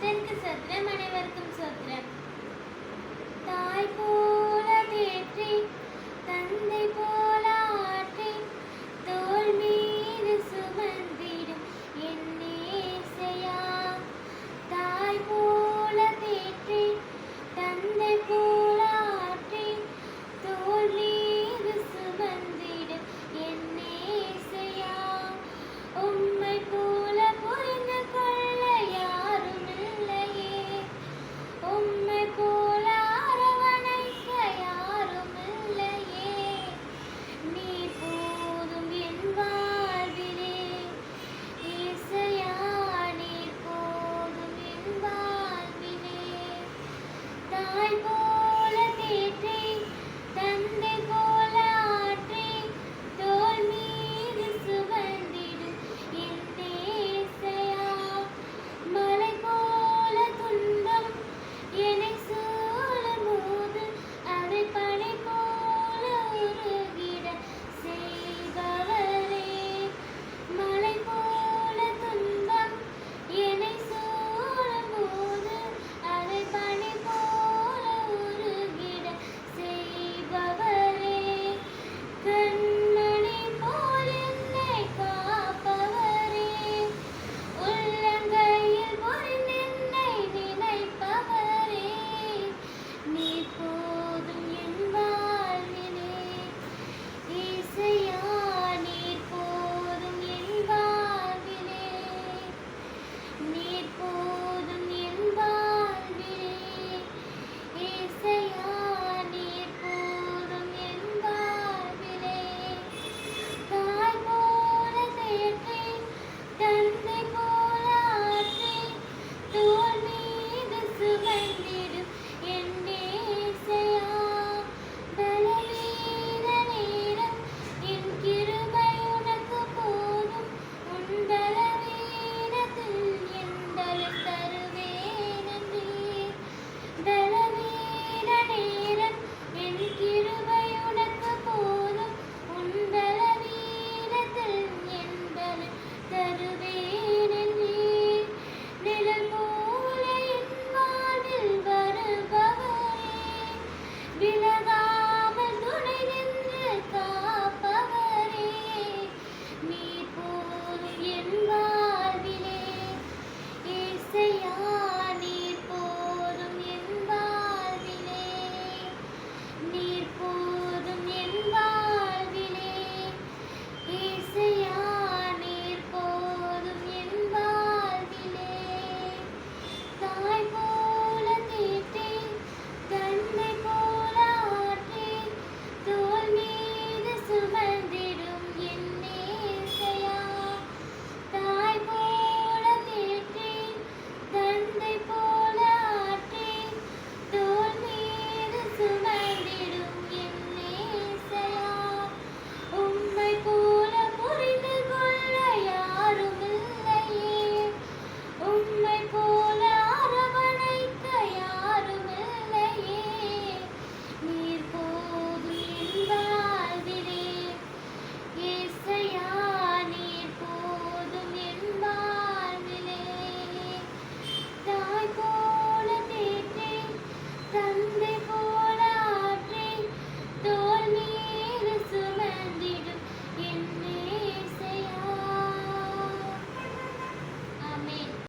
கர்த்தருக்கு சத்திரம் அனைவருக்கும் சத்திரம் தாய் போ people. 哦 Mê